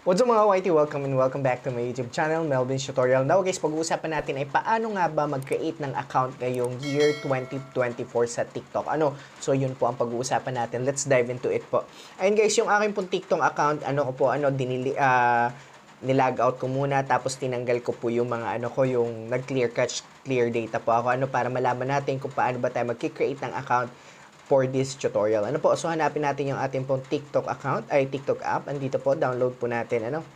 What's up mga YT? Welcome and welcome back to my YouTube channel, Melvin's Tutorial. Now guys, pag-uusapan natin ay paano nga ba mag-create ng account ngayong year 2024 sa TikTok. Ano? So yun po ang pag-uusapan natin. Let's dive into it po. Ayun guys, yung aking pong TikTok account, ano ko po, ano, dinili, ah, nilag out ko muna tapos tinanggal ko po yung mga ano ko yung nag-clear cache clear data po ako ano para malaman natin kung paano ba tayo mag-create ng account for this tutorial. Ano po? So, hanapin natin yung ating pong TikTok account, ay TikTok app. Andito po, download po natin, ano?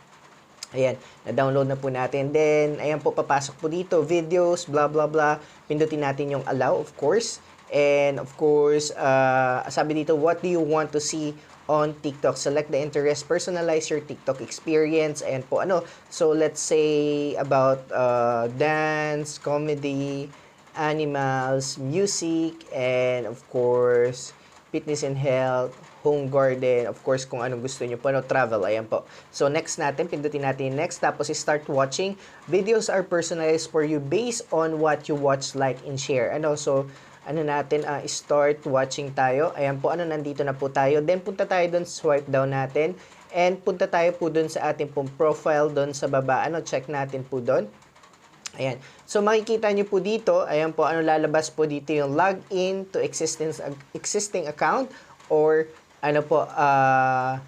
Ayan, na-download na po natin. Then, ayan po, papasok po dito, videos, blah, blah, blah. Pindutin natin yung allow, of course. And, of course, uh, sabi dito, what do you want to see on TikTok? Select the interest, personalize your TikTok experience. Ayan po, ano? So, let's say about uh, dance, comedy, animals, music, and of course, fitness and health, home garden, of course, kung anong gusto nyo po, no, travel, ayan po. So, next natin, pindutin natin next, tapos start watching. Videos are personalized for you based on what you watch, like, and share. Ano, so, ano natin, uh, start watching tayo. Ayan po, ano, nandito na po tayo. Then, punta tayo doon, swipe down natin. And, punta tayo po doon sa ating pong profile doon sa baba. Ano, check natin po doon. Ayan. So, makikita nyo po dito, ayan po, ano lalabas po dito yung login to existing, existing account or ano po, uh,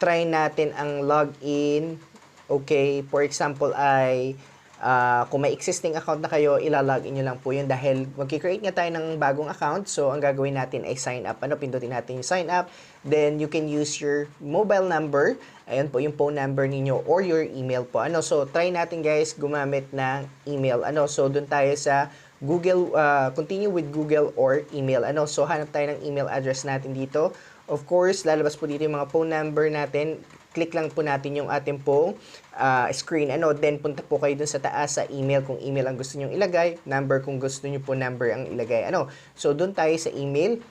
try natin ang login. Okay, for example ay uh, kung may existing account na kayo, ilalogin nyo lang po yun dahil magkikreate nga tayo ng bagong account. So, ang gagawin natin ay sign up. Ano, pindutin natin yung sign up. Then, you can use your mobile number. Ayan po, yung phone number ninyo or your email po. Ano, so, try natin guys gumamit ng email. Ano, so, dun tayo sa Google, uh, continue with Google or email. Ano, so, hanap tayo ng email address natin dito. Of course, lalabas po dito yung mga phone number natin. Click lang po natin yung ating pong uh, screen. Ano, then punta po kayo dun sa taas sa email kung email ang gusto niyo ilagay, number kung gusto niyo po number ang ilagay. Ano, so dun tayo sa email.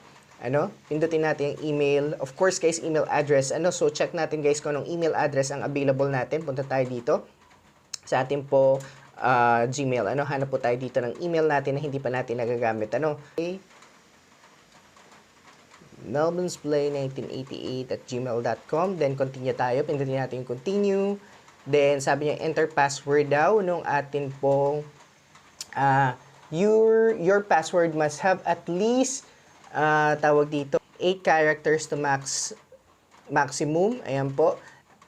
Ano, pindutin natin yung email. Of course, guys, email address. Ano, so check natin guys kung anong email address ang available natin. Punta tayo dito sa ating po uh, Gmail. Ano, hanap po tayo dito ng email natin na hindi pa natin nagagamit. Ano, okay melvinsplay1988 at gmail.com. Then, continue tayo. Pindutin natin yung continue. Then, sabi niya, enter password daw nung atin pong uh, your, your password must have at least uh, tawag dito, 8 characters to max maximum. Ayan po.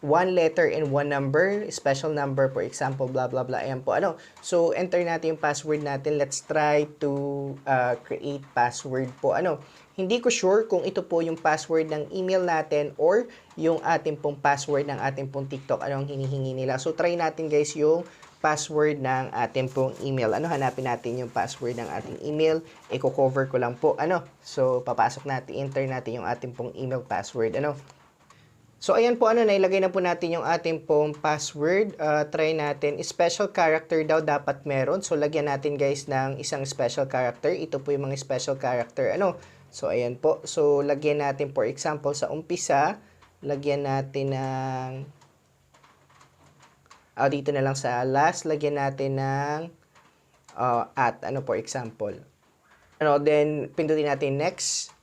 One letter and one number, special number, for example, blah, blah, blah. Ayan po. Ano? So, enter natin yung password natin. Let's try to uh, create password po. Ano? Hindi ko sure kung ito po yung password ng email natin or yung ating pong password ng ating pong TikTok. Ano ang hinihingi nila. So, try natin guys yung password ng ating pong email. Ano, hanapin natin yung password ng ating email. Iko-cover ko lang po. Ano, so, papasok natin, enter natin yung ating pong email password. Ano, So, ayan po, ano, nailagay na po natin yung ating pong password. Uh, try natin. Special character daw dapat meron. So, lagyan natin, guys, ng isang special character. Ito po yung mga special character. Ano? So, ayan po. So, lagyan natin, for example, sa umpisa, lagyan natin ng uh, dito na lang sa last, lagyan natin ng uh, at, ano for example. Ano, then, pindutin natin next.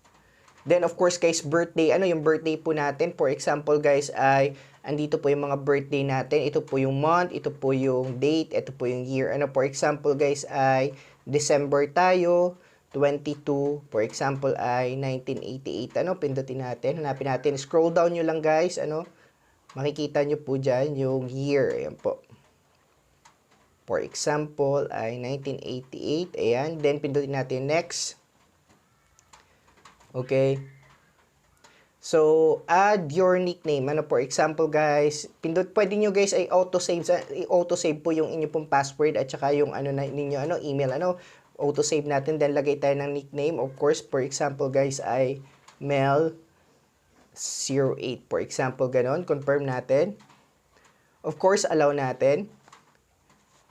Then, of course, guys, birthday. Ano yung birthday po natin? For example, guys, ay andito po yung mga birthday natin. Ito po yung month, ito po yung date, ito po yung year. Ano, for example, guys, ay December tayo, 22, for example, ay 1988. Ano, pindutin natin. Hanapin natin. Scroll down nyo lang, guys. Ano, makikita nyo po dyan yung year. Ayan po. For example, ay 1988. Ayan. Then, pindutin natin next. Okay. So, add your nickname. Ano, for example, guys, pindot, pwede nyo guys ay auto-save, auto-save po yung inyo pong password at saka yung ano na ninyo, ano, email, ano, auto-save natin. Then, lagay tayo ng nickname. Of course, for example, guys, ay Mel 08. For example, ganon. Confirm natin. Of course, allow natin.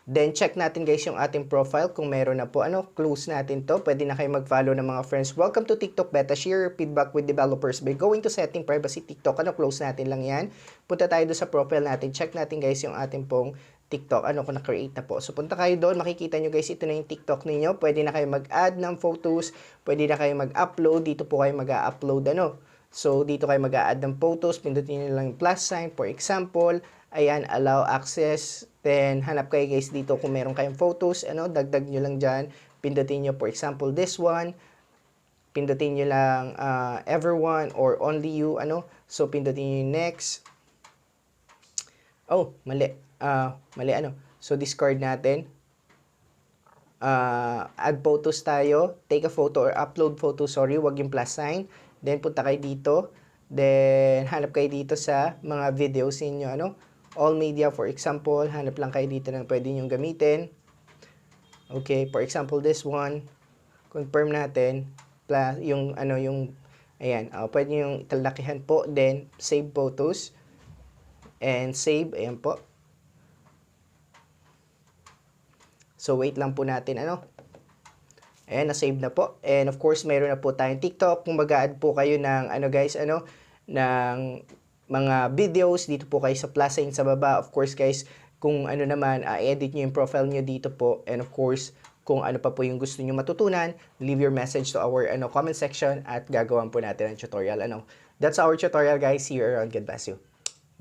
Then, check natin guys yung ating profile kung meron na po. Ano, close natin to. Pwede na kayo mag-follow ng mga friends. Welcome to TikTok Beta. Share your feedback with developers by going to setting privacy TikTok. Ano, close natin lang yan. Punta tayo sa profile natin. Check natin guys yung ating pong TikTok. Ano, kung na-create na po. So, punta kayo doon. Makikita nyo guys, ito na yung TikTok ninyo. Pwede na kayo mag-add ng photos. Pwede na kayo mag-upload. Dito po kayo mag-upload. Ano, So, dito kayo mag-a-add ng photos. Pindutin nyo lang yung plus sign. For example, ayan, allow access. Then, hanap kayo guys dito kung meron kayong photos. Ano, dagdag nyo lang dyan. Pindutin nyo, for example, this one. Pindutin nyo lang uh, everyone or only you. Ano, so pindutin nyo next. Oh, mali. Ah, mali ano. So, discard natin. Uh, add photos tayo. Take a photo or upload photo. Sorry, wag yung plus sign. Then, punta kayo dito. Then, hanap kayo dito sa mga videos ninyo. Ano? All media, for example. Hanap lang kayo dito ng pwede nyo gamitin. Okay, for example, this one. Confirm natin. Plus, yung, ano, yung, ayan. Uh, pwede yung italakihan po. Then, save photos. And save. Ayan po. So, wait lang po natin, ano. Ayan, na-save na po. And of course, mayroon na po tayong TikTok. Kung mag-add po kayo ng, ano guys, ano, ng mga videos, dito po kayo sa plus sign sa baba. Of course, guys, kung ano naman, uh, edit nyo yung profile nyo dito po. And of course, kung ano pa po yung gusto nyo matutunan, leave your message to our ano, comment section at gagawan po natin ang tutorial. Ano. That's our tutorial, guys. See you around. God bless you.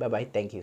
Bye-bye. Thank you.